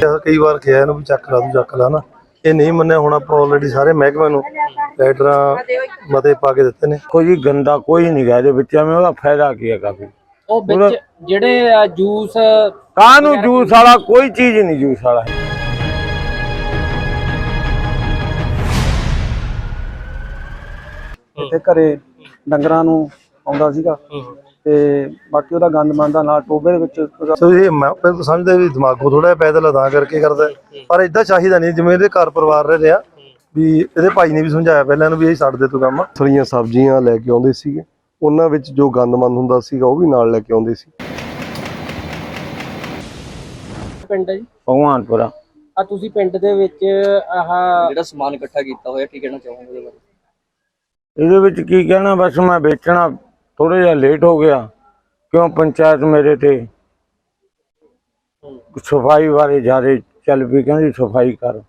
ਕਿਹਾ ਕਈ ਵਾਰ ਕਿਹਾ ਇਹਨੂੰ ਵੀ ਚੱਕ ਲਾ ਤੂੰ ਚੱਕ ਲਾ ਨਾ। ਇਹ ਨਹੀਂ ਮੰਨਿਆ ਹੁਣ ਆਪਾਂ ਆਲਰੇਡੀ ਸਾਰੇ ਮਹਿਕਮੇ ਨੂੰ ਲੈਟਰਾਂ ਮਤੇ ਪਾ ਕੇ ਦਿੱਤੇ ਨੇ। ਕੋਈ ਗੰਦਾ ਕੋਈ ਨਹੀਂ ਗਾ ਇਹਦੇ ਵਿੱਚ ਐਵੇਂ ਉਹਦਾ ਫਾਇਦਾ ਕੀ ਹੈ ਕਾਫੀ ਉਹ ਵਿੱਚ ਜਿਹੜੇ ਜੂਸ ਕਾਹਨੂੰ ਜੂਸ ਵਾਲਾ? ਕੋਈ ਚੀਜ਼ ਨਹੀਂ ਜੂਸ ਵਾਲਾ। ਇੱਥੇ ਘਰੇ ਡੰਗਰਾਂ ਨੂੰ ਆਉਂਦਾ ਸੀਗਾ। ਤੇ ਬਾਕੀ ਉਹਦਾ ਗੰਦ ਮੰਦਾ ਨਾਲ ਟੋਬੇ ਦੇ ਵਿੱਚ ਸੋ ਇਹ ਮੈਂ ਪਹਿਲਾਂ ਤਾਂ ਸਮਝਦਾ ਵੀ ਦਿਮਾਗੋਂ ਥੋੜਾ ਜਿਹਾ ਪੈਦਲ ਅਦਾ ਕਰਕੇ ਕਰਦਾ। ਪਰ ਇਦਾਂ ਚਾਹੀਦਾ ਨਹੀਂ ਜਿਵੇਂ ਇਹਦੇ ਘਰ ਪਰਿਵਾਰ ਰਹੇ ਰਿਹਾ ਵੀ ਇਹਦੇ ਭਾਈ ਨੇ ਵੀ ਸਮਝਾਇਆ ਪਹਿਲਾਂ ਇਹਨੂੰ ਵੀ ਇਹ ਛੱਡ ਦੇ ਤੂੰ ਕੰਮ। ਥਲੀਆਂ ਸਬਜ਼ੀਆਂ ਲੈ ਕੇ ਆਉਂਦੇ ਸੀਗੇ। ਉਹਨਾਂ ਵਿੱਚ ਜੋ ਗੰਦਮੰਦ ਹੁੰਦਾ ਸੀਗਾ ਉਹ ਵੀ ਨਾਲ ਲੈ ਕੇ ਆਉਂਦੇ ਸੀ। ਪਿੰਡ ਹੈ ਜੀ? ਭਗਵਾਨਪੁਰਾ ਆ ਤੁਸੀਂ ਪਿੰਡ ਦੇ ਵਿੱਚ ਆਹ ਜਿਹੜਾ ਸਮਾਨ ਇਕੱਠਾ ਕੀਤਾ ਹੋਇਆ ਕੀ ਕਹਿਣਾ ਚਾਹੋਗੇ ਉਹਦੇ ਬਾਰੇ? ਇਹਦੇ ਵਿੱਚ ਕੀ ਕਹਿਣਾ ਬਸ ਮੈਂ ਵੇਚਣਾ ਥੋੜਾ ਜਿਹਾ ਲੇਟ ਹੋ ਗਿਆ। ਕਿਉਂ ਪੰਚਾਇਤ ਮੇਰੇ ਤੇ ਸਫ਼ਾਈ ਬਾਰੇ ਜ਼ਿਆਦਾ ਚੱਲ ਪਈ ਕਹਿੰਦੀ ਸਫ਼ਾਈ ਕਰ।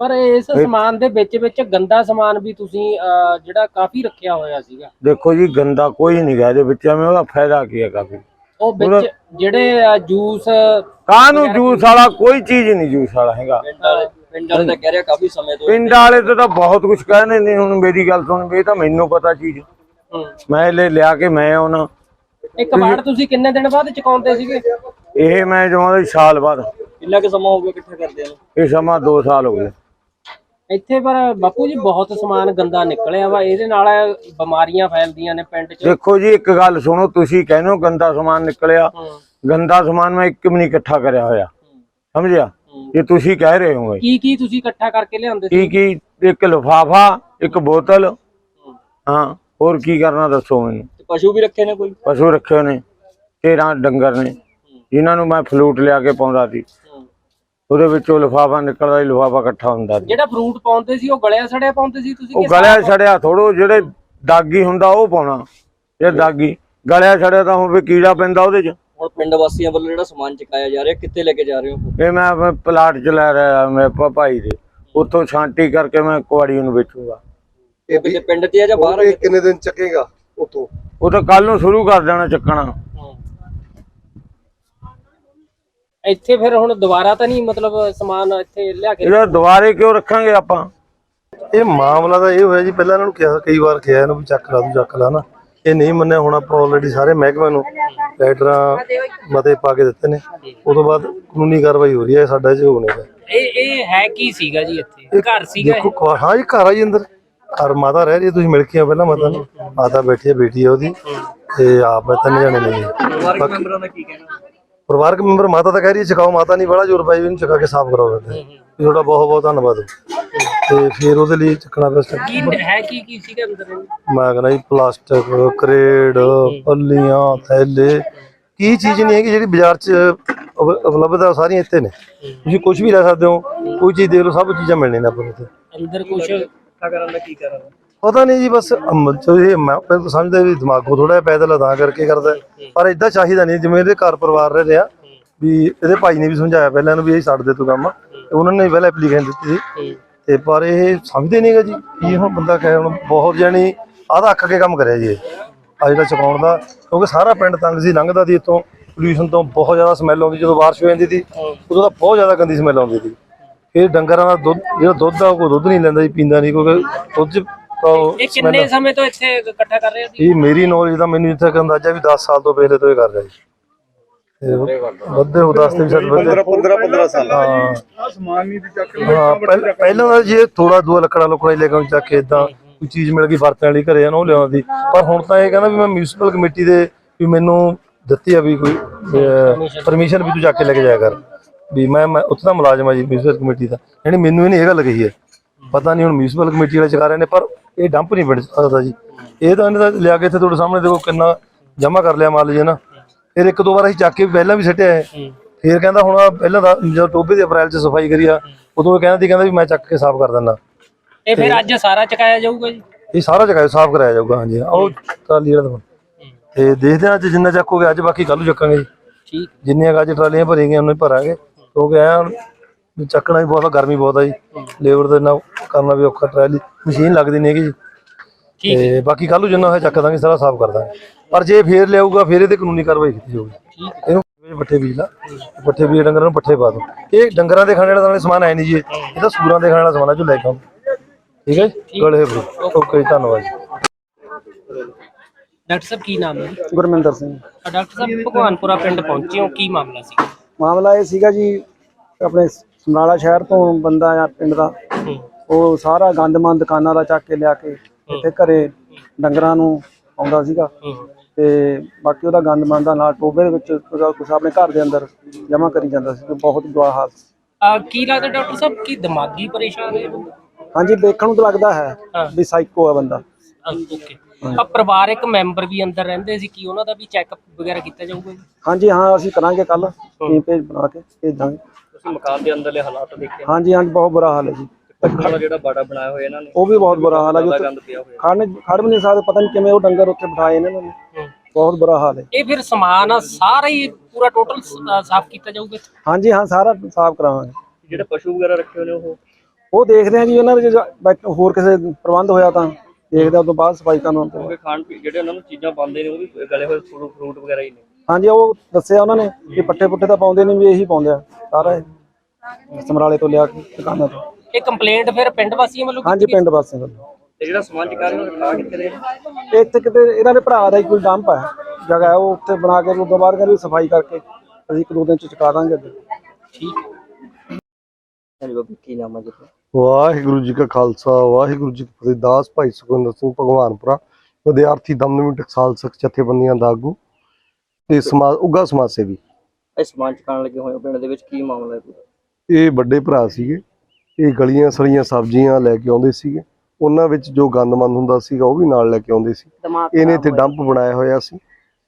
ਪਰ ਇਸ ਸਮਾਨ ਦੇ ਵਿੱਚ ਵਿੱਚ ਗੰਦਾ ਸਮਾਨ ਵੀ ਤੁਸੀਂ ਜਿਹੜਾ ਕਾਫੀ ਰੱਖਿਆ ਹੋਇਆ ਸੀਗਾ। ਦੇਖੋ ਜੀ ਗੰਦਾ ਕੋਈ ਨਹੀਂ ਗਾ ਇਹਦੇ ਵਿੱਚ ਐਵੇਂ ਉਹਦਾ ਫਾਇਦਾ ਕੀ ਹੈ ਕਾਫੀ। ਉਹ ਵਿੱਚ ਜਿਹੜੇ ਜੂਸ ਕਾਹਨੂੰ ਜੂਸ ਵਾਲਾ? ਕੋਈ ਚੀਜ਼ ਨਹੀਂ ਜੂਸ ਵਾਲਾ ਹੈਗਾ। ਪਿੰਡ ਵਾਲੇ ਪਿੰਡ ਵਾਲੇ ਤਾਂ ਕਹਿ ਰਿਹਾ ਕਾਫੀ ਸਮੇਂ ਤੋਂ ਪਿੰਡ ਵਾਲੇ ਤੇ ਤਾਂ ਬਹੁਤ ਕੁਝ ਕਹਿੰਦੇ ਨੇ ਹੁਣ ਮੇਰੀ ਗੱਲ ਸੁਣ ਵੀ ਇਹ ਤਾਂ ਮੈਨੂੰ ਪਤਾ ਚੀਜ਼। ਮੈਂ ਲੈ ਲਿਆ ਕੇ ਮੈਂ ਆਉਣਾ ਇੱਕ ਵਾਰ ਤੁਸੀਂ ਕਿੰਨੇ ਦਿਨ ਬਾਅਦ ਚੁਕਾਉਂਦੇ ਸੀਗੇ? ਇਹ ਮੈਂ ਜਮਾਂ ਸਾਲ ਬਾਅਦ। ਕਿੰਨਾ ਕੁ ਸਮਾਂ ਹੋ ਗਿਆ ਇਕੱਠਾ ਕਰਦੇ ਨੂੰ? ਇਹ ਸਮਾਂ 2 ਸਾਲ ਹੋ ਗਏ। ਇੱਥੇ ਪਰ ਬਾਪੂ ਜੀ ਬਹੁਤ ਸਮਾਨ ਗੰਦਾ ਨਿਕਲਿਆ ਵਾ ਇਹਦੇ ਨਾਲ ਬਿਮਾਰੀਆਂ ਫੈਲਦੀਆਂ ਨੇ ਪਿੰਡ 'ਚ। ਦੇਖੋ ਜੀ ਇੱਕ ਗੱਲ ਸੁਣੋ ਤੁਸੀਂ ਕਹਿੰਦੇ ਹੋ ਗੰਦਾ ਸਮਾਨ ਨਿਕਲਿਆ। ਗੰਦਾ ਸਮਾਨ ਮੈਂ ਇੱਕ ਵੀ ਨਹੀਂ ਇਕੱਠਾ ਕਰਿਆ ਹੋਇਆ। ਸਮਝਿਆ? ਇਹ ਤੁਸੀਂ ਕਹਿ ਰਹੇ ਹੋ ਕੀ ਕੀ ਤੁਸੀਂ ਇਕੱਠਾ ਕਰਕੇ ਲਿਆਉਂਦੇ ਸੀ? ਕੀ ਕੀ ਇੱਕ ਲਿਫਾਫਾ ਇੱਕ ਬੋਤਲ। ਹਾਂ। ਹੋਰ ਕੀ ਕਰਨਾ ਦੱਸੋ ਮੈਨੂੰ? ਤੇ ਪਸ਼ੂ ਵੀ ਰੱਖੇ ਨੇ ਕੋਈ? ਪਸ਼ੂ ਰੱਖੇ ਨੇ 13 ਡੰਗਰ ਨੇ ਜਿਨ੍ਹਾਂ ਨੂੰ ਮੈਂ ਫਲੂਟ ਲਿਆ ਕੇ ਪਾਉਂਦਾ ਸੀ। ਉਹਦੇ ਵਿੱਚੋਂ ਲਿਫਾਫਾ ਨਿਕਲਦਾ ਸੀ ਲਿਫਾਫਾ ਇਕੱਠਾ ਹੁੰਦਾ ਸੀ। ਜਿਹੜਾ ਫਰੂਟ ਪਾਉਂਦੇ ਸੀ ਉਹ ਗਲਿਆ ਸੜਿਆ ਪਾਉਂਦੇ ਸੀ ਤੁਸੀਂ ਉਹ ਗਲਿਆ ਸਾਫ਼? ਛੜਿਆ ਥੋੜੋ ਜਿਹੜੇ ਦਾਗੀ ਹੁੰਦਾ ਉਹ ਪਾਉਣਾ ਜੇ ਦਾਗੀ। ਗਲਿਆ ਛੜਿਆ ਤਾਂ ਹੋਵੇ ਕੀੜਾ ਪੈਂਦਾ ਉਹਦੇ 'ਚ। ਹੁਣ ਪਿੰਡ ਵਾਸੀਆਂ ਵੱਲੋਂ ਜਿਹੜਾ ਸਮਾਨ ਚੁਕਾਇਆ ਜਾ ਰਿਹਾ ਕਿੱਥੇ ਲੈ ਕੇ ਜਾ ਰਹੇ ਹੋ ਇਹ ਮੈਂ ਪਲਾਟ 'ਚ ਲੈ ਰਿਹਾ ਮੇਰੇ ਭਾਈ ਦੇ। ਉੱਥੋਂ ਛਾਂਟੀ ਕਰਕੇ ਮੈਂ ਕੁਆੜੀ ਨੂੰ ਵੇਚੂਗਾ। ਇਹ ਪਿੰਡ- ਪਿੰਡ ਤੇ ਆ ਜਾਂ ਬਾਹਰ ਆ? ਇਹ ਕਿੰਨੇ ਦਿਨ ਚੱਕੇਗਾ ਉਤੋਂ ਉਹ ਤਾਂ ਕੱਲ ਨੂੰ ਸ਼ੁਰੂ ਕਰ ਦੇਣਾ ਚੱਕਣਾ। ਇੱਥੇ ਫਿਰ ਹੁਣ ਦੁਬਾਰਾ ਤਾਂ ਨਹੀਂ ਮਤਲਬ ਸਮਾਨ ਇੱਥੇ ਲਿਆ ਕੇ ਇਹਦਾ ਦੁਬਾਰੇ ਕਿਉਂ ਰੱਖਾਂਗੇ ਆਪਾਂ? ਇਹ ਮਾਮਲਾ ਤਾਂ ਇਹ ਹੋਇਆ ਜੀ ਪਹਿਲਾਂ ਇਹਨਾਂ ਨੂੰ ਕਿਹਾ ਕਈ ਵਾਰ ਕਿਹਾ ਇਹਨੂੰ ਵੀ ਚੱਕ ਲਾ ਤੂੰ ਚੱਕ ਲਾ ਨਾ। ਇਹ ਨਹੀਂ ਮੰਨਿਆ ਹੁਣ ਆਪਾਂ ਆਲਰੇਡੀ ਸਾਰੇ ਮਹਿਕਮੇ ਨੂੰ ਲੈਟਰਾਂ ਮਤੇ ਪਾ ਕੇ ਦਿੱਤੇ ਨੇ। ਉਸ ਤੋਂ ਬਾਅਦ ਕਾਨੂੰਨੀ ਕਾਰਵਾਈ ਹੋ ਰਹੀ ਹੈ ਸਾਡਾ ਇਹ ਹੋਣੇ ਦਾ ਇਹ ਇਹ ਹੈ ਕੀ ਸੀਗਾ ਜੀ ਇੱਥੇ? ਘਰ ਸੀਗਾ ਇਹ? ਦੇਖੋ ਘਰ- ਹਾਂ ਜੀ ਘਰ ਆ ਜੀ ਅੰਦਰ। ਘਰ ਮਾਤਾ ਰਹਿ ਰਹੀ ਹੈ ਤੁਸੀਂ ਮਿਲ ਕੇ ਆਓ ਪਹਿਲਾਂ ਮਾਤਾ ਨੂੰ। ਮਾਤਾ ਬੈਠੀ ਹੈ ਬੇਟੀ ਹੈ ਉਹਦੀ। ਤੇ ਆਪ ਤਿੰਨ ਜਣੇ ਨੇ ਜੀ ਪਰਿਵਾਰਕ ਮੈਂਬਰਾਂ ਦਾ ਕੀ ਕਹਿਣਾ? ਪਰਿਵਾਰਕ ਮੈਂਬਰ ਮਾਤਾ ਤਾਂ ਕਹਿ ਰਹੀ ਹੈ ਚਕਾਓ ਮਾਤਾ ਨਹੀਂ ਬੜਾ ਜ਼ੋਰ ਪਾਈ ਵੀ ਇਹਨੂੰ ਚਕਾ ਕੇ ਸਾਫ਼ ਕਰਾਓ ਬੇਟੇ ਵੀ ਤੁਹਾਡਾ ਬਹੁਤ ਬਹੁਤ ਧੰਨਵਾਦ। ਤੇ ਫਿਰ ਉਹਦੇ ਲਈ ਚੱਕਣਾ ਪਿਆ step। ਕੀ ਹੈ ਕੀ ਕੀ ਸੀਗਾ ਅੰਦਰ? ਮੈਂ ਕਹਿੰਦਾ ਜੀ ਪਲਾਸਟਿਕ ਕਰੇਡ ਪੱਲੀਆਂ ਥੈਲੇ। ਕੀ ਚੀਜ਼ ਨਹੀਂ ਹੈਗੀ ਜਿਹੜੀ ਬਾਜ਼ਾਰ 'ਚ ਉਪ- ਉਪਲਬਧ ਆ ਉਹ ਸਾਰੀਆਂ ਇੱਥੇ ਨੇ। ਤੁਸੀਂ ਕੁਝ ਵੀ ਲੈ ਸਕਦੇ ਹੋ। ਕੋਈ ਚੀਜ਼ ਦੇਖ ਲਓ ਸਭ ਚੀਜ਼ਾਂ ਮਿਲਣੀਆਂ ਨੇ ਆਪਾਂ ਨੂੰ ਇੱਥੇ। ਅੰਦਰ ਕੁਝ ਇਕੱਠਾ ਕਰਨ ਦਾ ਕੀ ਕਰਨ ਪਤਾ ਨਹੀਂ ਜੀ ਬਸ ਅਮ- ਜੋ ਇਹ ਮੈਂ ਸਮਝਦਾ ਵੀ ਦਿਮਾਗੋਂ ਥੋੜਾ ਜਿਹਾ ਪੈਦਲ ਅਦਾ ਕਰਕੇ ਕਰਦਾ ਹੈ। ਪਰ ਇਦਾਂ ਚਾਹੀਦਾ ਨਹੀਂ ਜਿਵੇਂ ਇਹਦੇ ਘਰ ਪਰਿਵਾਰ ਰਹੇ ਰਿਹਾ ਵੀ ਇਹਦੇ ਭਾਈ ਨੇ ਵੀ ਸਮਝਾਇਆ ਪਹਿਲਾਂ ਇਹਨੂੰ ਵੀ ਇਹ ਛੱਡ ਦੇ ਤੂੰ ਕੰਮ। ਤੇ ਉਹਨਾਂ ਨੇ ਪਹਿਲਾਂ ਐਪਲੀਕੇਸ਼ਨ ਦਿੱਤੀ ਸੀ। ਤੇ ਪਰ ਇਹ ਸਮਝਦੇ ਨਹੀਂਗਾ ਜੀ ਕੀ ਹੁਣ ਬੰਦਾ ਕਹੇ ਹੁਣ ਬਹੁਤ ਜਾਣੀ ਆਦਾ ਅੱਖ ਕੇ ਕੰਮ ਕਰਿਆ ਜੀ ਇਹ। ਆ ਜਿਹੜਾ ਚਕਾਉਣ ਦਾ ਕਿਉਂਕਿ ਸਾਰਾ ਪਿੰਡ ਤੰਗ ਸੀ ਲੰਘਦਾ ਸੀ ਇੱਥੋਂ। ਪੋਲੂਸ਼ਨ ਤੋਂ ਬਹੁਤ ਜ਼ਿਆਦਾ ਸਮੈਲ ਆਉਂਦੀ ਜਦੋਂ ਬਾਰਿਸ਼ ਹੋ ਜਾਂਦੀ ਸੀ ਉਦੋਂ ਤਾਂ ਬਹੁਤ ਜ਼ਿਆਦਾ ਗੰਦੀ ਸਮੈਲ ਆਉਂਦੀ ਸੀ। ਇਹ ਡੰਗਰਾਂ ਦਾ ਦੁੱਧ ਜਿਹੜਾ ਦੁੱਧ ਆ ਉਹ ਕੋਈ ਦੁੱਧ ਨਹੀਂ ਲੈਂਦਾ ਜੀ ਪੀਂਦਾ ਨਹੀਂ ਕਿਉਂਕਿ ਦੁੱਧ ਚ ਤਾਂ ਉਹ ਇਹ ਕਿੰਨੇ ਸਮੇਂ ਤੋਂ ਇੱਥੇ ਇਕੱਠਾ ਕਰ ਰਹੇ ਸੀ ਇਹ ਮੇਰੀ ਨੌਲੇਜ ਦਾ ਮੈਨੂੰ ਜਿੱਥੇ ਤੱਕ ਅੰਦਾਜ਼ਾ ਵੀ 10 ਸਾਲ ਤੋਂ ਪਹਿਲੇ ਤੋਂ ਇਹ ਕਰ ਰਿਹਾ ਜੀ। ਤੇ ਵੱਧੇ ਹੋ 10 ਤੇ ਵੀ ਸ਼ਾਇਦ ਵੱਧੇ 15 15 ਸਾਲ ਹਾਂ। ਹਾਂ ਪਹਿਲ- ਪਹਿਲਾਂ ਤਾਂ ਜੇ ਥੋੜਾ ਦੂਆ ਲੱਕੜਾ ਲੁਕੜਾ ਹੀ ਲੈ ਕੇ ਚੱਕ ਕੇ ਇਦਾਂ ਕੋਈ ਚੀਜ਼ ਮਿਲ ਗਈ ਵਰਤਣ ਵਾਲੀ ਘਰੇ ਆ ਨਾ ਉਹ ਲਿਆਉਂਦੀ। ਪਰ ਹੁਣ ਤਾਂ ਇਹ ਕਹਿੰਦਾ ਵੀ ਮੈਂ ਮਿਊਨਿਸਪਲ ਕਮੇਟੀ ਦੇ ਵੀ ਮੈਨੂੰ ਦਿੱਤੀ ਆ ਵੀ ਕੋਈ ਪਰਮਿਸ਼ਨ ਵੀ ਤੂੰ ਚੱਕ ਕੇ ਲੈ ਕੇ ਜਾਇਆ ਕਰ। ਵੀ ਮੈਂ ਮੈਂ ਉੱਥੇ ਦਾ ਮੁਲਾਜ਼ਮ ਆ ਜੀ ਮਿਊਨਿਸਪਲ ਕਮੇਟੀ ਦਾ। ਯਾਨੀ ਮੈਨੂੰ ਇਹਨੇ ਇਹ ਗੱਲ ਕਹੀ ਹੈ। ਪਤਾ ਨਹੀਂ ਹੁਣ ਮਿਊਨਿਸਪਲ ਕਮੇਟੀ ਵਾਲੇ ਚਕਾ ਰਹੇ ਨੇ ਪਰ ਇਹ ਡੰਪ ਨਹੀਂ ਬਣ ਸਕਦਾ ਜੀ। ਇਹ ਤਾਂ ਇਹਨੇ ਤਾਂ ਲਿਆ ਕੇ ਇੱਥੇ ਤੁਹਾਡੇ ਸਾਹਮਣੇ ਦੇਖੋ ਕਿੰਨਾ ਜਮਾ ਕਰ ਲਿਆ ਮੰਨ ਲਈਏ ਨਾ। ਫਿਰ ਇੱਕ ਦੋ ਵਾਰ ਅਸੀਂ ਚੱਕ ਕੇ ਪਹਿਲਾਂ ਵੀ ਸਿੱਟਿਆ ਹੈ। ਫਿਰ ਕਹਿੰਦਾ ਹੁਣ ਪਹਿਲਾਂ ਤਾਂ ਜਦੋਂ ਟੋਬੇ ਦੇ ਅਪ੍ਰੈਲ 'ਚ ਸਫ਼ਾਈ ਕਰੀ ਆ ਉਦੋਂ ਇਹ ਕਹਿੰਦਾ ਸੀ ਕਹਿੰਦਾ ਵੀ ਮੈਂ ਚੱਕ ਕੇ ਸਾਫ਼ ਕਰ ਦਿੰਦਾ। ਇਹ ਫਿਰ ਅੱਜ ਸਾਰਾ ਚਕਾਇਆ ਜਾਊਗਾ ਜੀ? ਇਹ ਸਾਰਾ ਜਗ੍ਹਾ ਸਾਫ਼ ਕਰਾਇਆ ਜਾਊਗਾ ਹਾਂਜੀ। ਉਹ ਟਰਾਲੀ ਵਾਲਾ ਦੇਖੋ। ਤੇ ਦੇਖਦੇ ਹਾਂ ਅੱਜ ਜਿੰਨਾ ਚੱਕੋਗੇ ਅੱਜ ਬਾਕੀ ਕੱਲ੍ਹ ਨੂੰ ਚੱਕਾਂਗੇ ਜੀ। ਠੀਕ। ਜਿੰਨੀਆਂ ਅੱਜ ਟਰਾਲੀਆਂ ਭਰੀਆਂ ਉਹਨਾਂ ਭਰਾਂਗੇ। ਕਿਉਂਕਿ ਐ ਵੀ ਚੱਕਣਾ ਵੀ ਬਹੁਤ ਆ, ਗਰਮੀ ਬਹੁਤ ਆ ਜੀ। ਲੇਬਰ ਦੇ ਨਾਲ ਕਰਨਾ ਵੀ ਔਖਾ ਟਰਾਲੀ ਮਸ਼ੀਨ ਲੱਗਦੀ ਨਹੀਂ ਹੈਗੀ ਜੀ। ਠੀਕ ਤੇ ਬਾਕੀ ਕੱਲ੍ਹ ਨੂੰ ਜਿੰਨਾ ਹੋਇਆ ਚੱਕ ਦਾਂਗੇ ਸਾਰਾ ਸਾਫ਼ ਕਰ ਦਾਂਗੇ। ਪਰ ਜੇ ਫੇਰ ਲਿਆਊਗਾ ਫੇਰ ਇਹਦੇ ਕਾਨੂੰਨੀ ਕਾਰਵਾਈ ਕੀਤੀ ਜਾਊਗੀ। ਇਹਨੂੰ ਪੱਠੇ ਬੀਜ ਲਾ। ਪੱਠੇ ਬੀਜ ਡੰਗਰਾਂ ਨੂੰ ਪੱਠੇ ਪਾ ਦੋ। ਇਹ ਡੰਗਰਾਂ ਦੇ ਖਾਣੇ ਵਾਲਾ ਤਾਂ ਸਮਾਨ ਹੈ ਨਹੀਂ ਜੀ। ਇਹ ਤਾਂ ਸੂਰਾਂ ਦੇ ਖਾਣੇ ਵਾਲਾ ਸਮਾਨ ਹੈ ਜੋ ਲੈ ਕੇ ਆਉਂਦੇ। ਠੀਕ ਹੈ ਜੀ? ਗਲੇ ਬਰੀ ਓਕੇ ਜੀ, ਧੰਨਵਾਦ ਜੀ। ਡਾਕਟਰ ਸਾਹਿਬ ਕੀ ਨਾਮ ਹੈ? ਗੁਰਮਿੰਦਰ ਸਿੰਘ। ਡਾਕਟਰ ਸਾਹਿਬ ਭਗਵਾਨਪੁਰਾ ਪਿੰਡ ਪਹੁੰਚੇ ਹੋ ਕੀ ਮਾਮਲਾ ਸੀ? ਮਾਮਲਾ ਇਹ ਸੀਗਾ ਜੀ ਆਪਣੇ ਸਮਰਾਲਾ ਸ਼ਹਿਰ ਤੋਂ ਬੰਦਾ ਆ ਪਿੰਡ ਦਾ ਉਹ ਸਾਰਾ ਗੰਦਮੰਦ ਦੁਕਾਨਾਂ ਦਾ ਚੱਕ ਕੇ ਲਿਆ ਕੇ ਇੱਥੇ ਘਰੇ ਡੰਗਰਾਂ ਨੂੰ ਆਉਂਦਾ ਸੀਗਾ। ਤੇ ਬਾਕੀ ਉਹਦਾ ਗੰਦਮੰਦ ਦਾ ਨਾਲ ਟੋਬੇ ਦੇ ਵਿੱਚ ਕੁਛ ਆਪਣੇ ਘਰ ਦੇ ਅੰਦਰ ਜਮ੍ਹਾਂ ਕਰੀ ਜਾਂਦਾ ਸੀ ਬਹੁਤ ਬੁਰਾ ਹਾਲ ਸੀ। ਅ, ਕੀ ਲੱਗਦਾ ਡਾਕਟਰ ਸਾਹਿਬ ਕੀ ਦਿਮਾਗੀ ਪਰੇਸ਼ਾਨ ਹੈ? ਹਾਂਜੀ ਦੇਖਣ ਨੂੰ ਤਾਂ ਲੱਗਦਾ ਹੈ ਹਾਂ। ਵੀ ਸਾਈਕੋ ਆ ਬੰਦਾ। ਓਕੇ। ਆ ਪਰਿਵਾਰਕ ਮੈਂਬਰ ਵੀ ਅੰਦਰ ਰਹਿੰਦੇ ਸੀ ਕੀ ਉਹਨਾਂ ਦਾ ਵੀ ਚੈੱਕਅਪ ਵਗੈਰਾ ਕੀਤਾ ਜਾਊਗਾ ਜੀ? ਹਾਂਜੀ ਹਾਂ ਅਸੀਂ ਕਰਾਂਗੇ ਕੱਲ ਟੀਮ ਪੇਜ ਬਣਾ ਕੇ ਭੇਜਾਂਗੇ। ਤੁਸੀਂ ਮਕਾਨ ਦੇ ਅੰਦਰਲੇ ਹਾਲਾਤ ਦੇਖੇ ਹਾਂਜੀ ਹਾਂਜੀ ਬਹੁਤ ਬੁਰਾ ਹਾਲ ਹੈ ਜੀ। ਪੱਖਾ ਦਾ ਜਿਹੜਾ ਬਾੜਾ ਬਣਾਇਆ ਹੋਇਆ ਇਹਨਾਂ ਨੇ ਉਹ ਵੀ ਬਹੁਤ ਬੁਰਾ ਹਾਲ ਹੈ ਜੀ ਬੜਾ ਉੱਥੇ ਗੰਦ ਪਿਆ ਹੋਇਆ? ਖੜ ਖੜ ਵੀ ਨਹੀਂ ਸਕਦੇ ਪਤਾ ਨਹੀਂ ਕਿਵੇਂ ਉਹ ਡੰਗਰ ਉੱਥੇ ਬਿਠਾਏ ਇਹਨਾਂ ਨੇ। ਬਹੁਤ ਬੁਰਾ ਹਾਲ ਹੈ। ਇਹ ਫਿਰ ਸਮਾਨ ਆ ਸਾਰਾ ਹੀ ਪੂਰਾ ਟੋਟਲ ਸਾਫ਼ ਕੀਤਾ ਜਾਊਗਾ ਇੱਥੇ? ਹਾਂਜੀ ਹਾਂ ਸਾਰਾ ਸਾਫ਼ ਕਰਾਵਾਂਗੇ। ਜਿਹੜੇ ਪਸ਼ੂ ਵਗੈਰਾ ਰੱਖੇ ਹੋਏ ਨੇ ਉਹ? ਉਹ ਦੇਖਦੇ ਆ ਜੀ ਉਹਨਾਂ ਦੇ ਜੇ ਬੈਠ- ਹੋਰ ਕਿਸੇ ਪ੍ਰਬੰਧ ਹੋਇਆ ਤਾਂ। ਦੇਖਦੇ ਉਸ ਤੋਂ ਬਾਅਦ ਸਫ਼ਾਈ ਕਰਨ ਤੋਂ ਕਿਉਂਕਿ ਖਾਣ ਪੀ ਜਿਹੜੇ ਉਹਨਾਂ ਨੂੰ ਚੀਜ਼ਾਂ ਪਾਉਂਦੇ ਨੇ ਉਹ ਵੀ ਗਲੇ ਹੋਏ ਫਰੂਟ ਫਰੂਟ ਵਗੈਰਾ ਹੀ ਨੇ। ਹਾਂਜੀ ਉਹ ਦੱਸਿਆ ਉਹਨਾਂ ਨੇ ਕਿ ਪੱਠੇ ਪੁੱਠੇ ਤਾਂ ਪਾਉਂਦੇ ਨਹੀਂ ਵੀ ਇਹੀ ਪਾਉਂਦੇ ਆ ਸਾਰਾ ਇਹ। ਸਮਰਾਲੇ ਤੋਂ ਲਿਆ ਕੇ ਦੁਕਾਨਾਂ ਤੋਂ। ਇਹ ਕੰਪਲੇਂਟ ਫਿਰ ਪਿੰਡ ਵਾਸੀਆਂ ਵੱਲੋਂ ਹਾਂਜੀ ਪਿੰਡ ਵਾਸੀਆਂ ਵੱਲੋਂ। ਤੇ ਜਿਹੜਾ ਸਮਾਨ ਚਕਾ ਰਹੇ ਉਹ ਖਾ ਕਿੱਥੇ ਰਹੇ? ਇਹ ਇੱਥੇ ਕਿਤੇ ਇਹਨਾਂ ਦੇ ਭਰਾ ਦਾ ਹੀ ਕੋਈ ਡੰਪ ਹੈ ਜਗ੍ਹਾ ਹੈ ਉਹ ਉੱਥੇ ਬਣਾ ਕੇ ਤੋਂ ਬਾਅਦ ਕਹਿੰਦੇ ਸਫ਼ਾਈ ਕਰਕੇ ਅਸੀਂ ਇੱਕ ਦੋ ਦਿਨ ਚ ਚੁਕਾ ਦਾਂਗੇ ਅੱਗੇ। ਠੀਕ। ਹਾਂਜੀ ਬਾਬੂ ਕੀ ਨਾਮ ਹੈ ਜੀ ਆਪਣਾ? ਵਾਹਿਗੁਰੂ ਜੀ ਕਾ ਖਾਲਸਾ ਵਾਹਿਗੁਰੂ ਜੀ ਕੀ ਫਤਿਹ। ਦਾਸ ਭਾਈ ਸੁਖਵਿੰਦਰ ਸਿੰਘ ਭਗਵਾਨਪੁਰਾ ਵਿਦਿਆਰਥੀ ਦਮਦਮੀ ਟਕਸਾਲ ਸਿੱਖ ਜਥੇਬੰਦੀਆਂ ਦਾ ਆਗੂ ਤੇ ਸਮਾਜ ਉੱਗਾ ਸਮਾਜ ਸੇਵੀ। ਇਹ ਸਮਾਨ ਚਕਾਉਣ ਲੱਗੇ ਹੋਏ ਪਿੰਡ ਦੇ ਵਿੱਚ ਕੀ ਮਾਮਲਾ ਹੈ ਪੂਰਾ? ਇਹ ਵੱਡੇ ਭਰਾ ਸੀਗੇ। ਇਹ ਗਲੀਆਂ ਸੜੀਆਂ ਸਬਜ਼ੀਆਂ ਲੈ ਕੇ ਆਉਂਦੇ ਸੀਗੇ। ਉਹਨਾਂ ਵਿੱਚ ਜੋ ਗੰਦਮੰਦ ਹੁੰਦਾ ਸੀਗਾ ਉਹ ਵੀ ਨਾਲ ਲੈ ਕੇ ਆਉਂਦੇ ਸੀ। ਇਹਨੇ ਇੱਥੇ ਡੰਪ ਬਣਾਇਆ ਹੋਇਆ ਸੀ।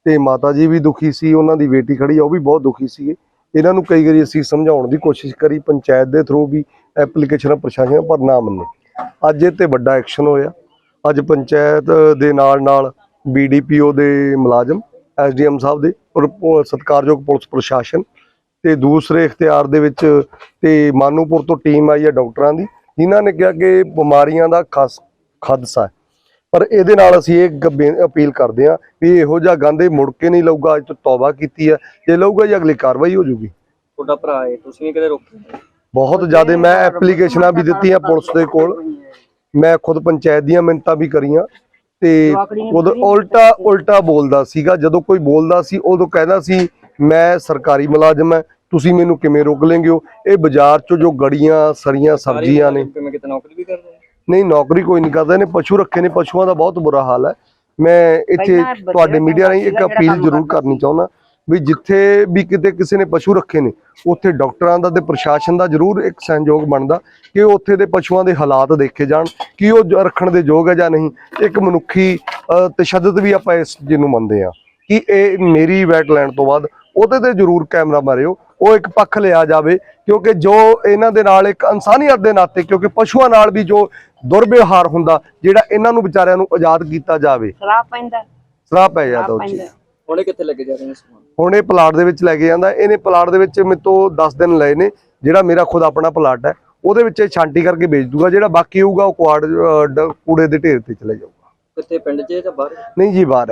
ਤੇ ਮਾਤਾ ਜੀ ਵੀ ਦੁਖੀ ਸੀ ਉਹਨਾਂ ਦੀ ਬੇਟੀ ਖੜੀ ਆ ਉਹ ਵੀ ਬਹੁਤ ਦੁਖੀ ਸੀਗੇ। ਇਹਨਾਂ ਨੂੰ ਕਈ ਵਾਰੀ ਅਸੀਂ ਸਮਝਾਉਣ ਦੀ ਕੋਸ਼ਿਸ਼ ਕਰੀ, ਪੰਚਾਇਤ ਦੇ ਥਰੂ ਵੀ ਐਪਲੀਕੇਸ਼ਨਾਂ ਪ੍ਰਸ਼ਾਸਨ ਪਰ ਨਾ ਮੰਨੇ। ਅੱਜ ਇਹ ਤੇ ਵੱਡਾ ਐਕਸ਼ਨ ਹੋਇਆ। ਅੱਜ ਪੰਚਾਇਤ ਦੇ ਨਾਲ ਨਾਲ ਬੀਡੀਪੀਓ ਦੇ ਮੁਲਾਜ਼ਮ ਐਸਡੀਐਮ ਸਾਹਿਬ ਦੇ ਔਰ ਪ- ਸਤਿਕਾਰਯੋਗ ਪੁਲਿਸ ਪ੍ਰਸ਼ਾਸਨ ਤੇ ਦੂਸਰੇ ਇਖਤਿਆਰ ਦੇ ਵਿੱਚ ਤੇ ਮਾਨੂਪੁਰ ਤੋਂ ਟੀਮ ਆਈ ਹੈ ਡਾਕਟਰਾਂ ਦੀ, ਜਿਨ੍ਹਾਂ ਨੇ ਕਿਹਾ ਕਿ ਬਿਮਾਰੀਆਂ ਦਾ ਖਾਸ, ਖਾਦਸਾ ਹੈ। ਪਰ ਇਹਦੇ ਨਾਲ ਅਸੀਂ ਇਹ ਅਪੀਲ ਕਰਦੇ ਹਾਂ ਵੀ ਇਹੋ ਜਿਹਾ ਗੰਦ ਮੁੜ ਕੇ ਨਹੀਂ ਲਊਗਾ ਅੱਜ ਤੋਂ ਤੌਬਾ ਕੀਤੀ ਹੈ। ਜੇ ਲਊਗਾ ਜੀ ਅਗਲੀ ਕਾਰਵਾਈ ਹੋ ਜੂਗੀ। ਤੁਹਾਡਾ ਭਰਾ ਹੈ ਤੁਸੀਂ ਵੀ ਕਦੇ ਰੋਕੇ? ਬਹੁਤ ਜ਼ਿਆਦਾ ਮੈਂ ਐਪਲੀਕੇਸ਼ਨਾਂ ਵੀ ਦਿੱਤੀਆਂ ਪੁਲਿਸ ਦੇ ਕੋਲ। ਮੈਂ ਖੁਦ ਪੰਚਾਇਤ ਦੀਆਂ ਮਿੰਤਾਂ ਵੀ ਕਰੀਆਂ ਤੇ ਉਦੋਂ ਉਲਟਾ ਉਲਟਾ ਬੋਲਦਾ ਸੀਗਾ। ਜਦੋਂ ਕੋਈ ਬੋਲਦਾ ਸੀ ਉਦੋਂ ਕਹਿੰਦਾ ਸੀ ਮੈਂ ਸਰਕਾਰੀ ਮੁਲਾਜ਼ਮ ਹਾਂ ਤੁਸੀਂ ਮੈਨੂੰ ਕਿਵੇਂ ਰੋਕ ਲੈਂਗੇ ਹੋ ਇਹ ਬਾਜ਼ਾਰ 'ਚੋਂ ਜੋ ਗੜੀਆਂ ਸਰੀਆਂ ਸਬਜ਼ੀਆਂ ਨੇ ਕਿਤੇ ਨੌਕਰੀ ਵੀ ਕਰਦੇ ਨਹੀਂ ਨੌਕਰੀ ਕੋਈ ਨਹੀਂ ਕਰਦਾ ਇਹਨੇ ਪਸ਼ੂ ਰੱਖੇ ਨੇ ਪਸ਼ੂਆਂ ਦਾ ਬਹੁਤ ਬੁਰਾ ਹਾਲ ਹੈ। ਮੈਂ ਇੱਥੇ ਤੁਹਾਡੇ ਮੀਡੀਆ ਰਾਹੀਂ ਇੱਕ ਅਪੀਲ ਜ਼ਰੂਰ ਕਰਨੀ ਚਾਹੁੰਦਾ ਵੀ ਜਿੱਥੇ ਵੀ ਕਿਤੇ ਕਿਸੇ ਨੇ ਪਸ਼ੂ ਰੱਖੇ ਨੇ ਉੱਥੇ ਡਾਕਟਰਾਂ ਦਾ ਤੇ ਪ੍ਰਸ਼ਾਸਨ ਦਾ ਜ਼ਰੂਰ ਇੱਕ ਸਹਿਯੋਗ ਬਣਦਾ ਕਿ ਉੱਥੇ ਦੇ ਪਸ਼ੂਆਂ ਦੇ ਹਾਲਾਤ ਦੇਖੇ ਜਾਣ ਕਿ ਉਹ ਰੱਖਣ ਦੇ ਯੋਗ ਹੈ ਜਾਂ ਨਹੀਂ। ਇੱਕ ਮਨੁੱਖੀ ਤਸ਼ੱਦਦ ਵੀ ਆਪਾਂ ਇਸ ਜਿਹਨੂੰ ਮੰਨਦੇ ਆ ਕਿ ਇਹ ਮੇਰੀ ਵੈਟ ਲੈਣ ਤੋਂ ਬਾਅਦ ਉਹਦੇ ਤੇ ਜ਼ਰੂਰ ਕੈਮਰਾ ਮਾਰਿਓ ਉਹ ਇੱਕ ਪੱਖ ਲਿਆ ਜਾਵੇ ਕਿਉਂਕਿ ਜੋ ਇਹਨਾਂ ਦੇ ਨਾਲ ਇੱਕ ਇਨਸਾਨੀਅਤ ਦੇ ਨਾਤੇ ਕਿਉਂਕਿ ਪਸ਼ੂਆਂ ਨਾਲ ਵੀ ਜੋ ਦੁਰਵਿਵਹਾਰ ਹੁੰਦਾ ਜਿਹੜਾ ਇਹਨਾਂ ਨੂੰ ਵਿਚਾਰਿਆਂ ਨੂੰ ਆਜ਼ਾਦ ਕੀਤਾ ਜਾਵੇ। ਸ਼ਰਾਬ ਪੈਂਦਾ ਸਰਾਪ ਪੈ ਜਾਂਦਾ ਉਹ ਚੀਜ਼ ਹੁਣੇ ਕਿੱਥੇ ਲੱਗੇ ਜਾ ਰਹੇ ਨੇ ਸਮਾਨ? ਹੁਣ ਇਹ ਪਲਾਟ ਦੇ ਵਿੱਚ ਲੈ ਕੇ ਜਾਂਦਾ ਇਹਨੇ ਪਲਾਟ ਦੇ ਵਿੱਚ ਮੇਰੇ ਤੋਂ 10 ਦਿਨ ਲਏ ਨੇ ਜਿਹੜਾ ਮੇਰਾ ਖੁਦ ਆਪਣਾ ਪਲਾਟ ਹੈ ਉਹਦੇ ਵਿੱਚ ਇਹ ਛਾਂਟੀ ਕਰਕੇ ਵੇਚ ਦੂਗਾ ਜਿਹੜਾ ਬਾਕੀ ਹੋਊਗਾ ਉਹ ਕੁਆੜ ਕੂੜੇ ਦੇ ਢੇਰ ਤੇ ਚਲੇ ਜਾਊਗਾ। ਕਿੱਥੇ ਪਿੰਡ 'ਚ ਜਾਂ ਬਾਹਰ? ਨਹੀਂ ਜੀ ਬਾਹਰ।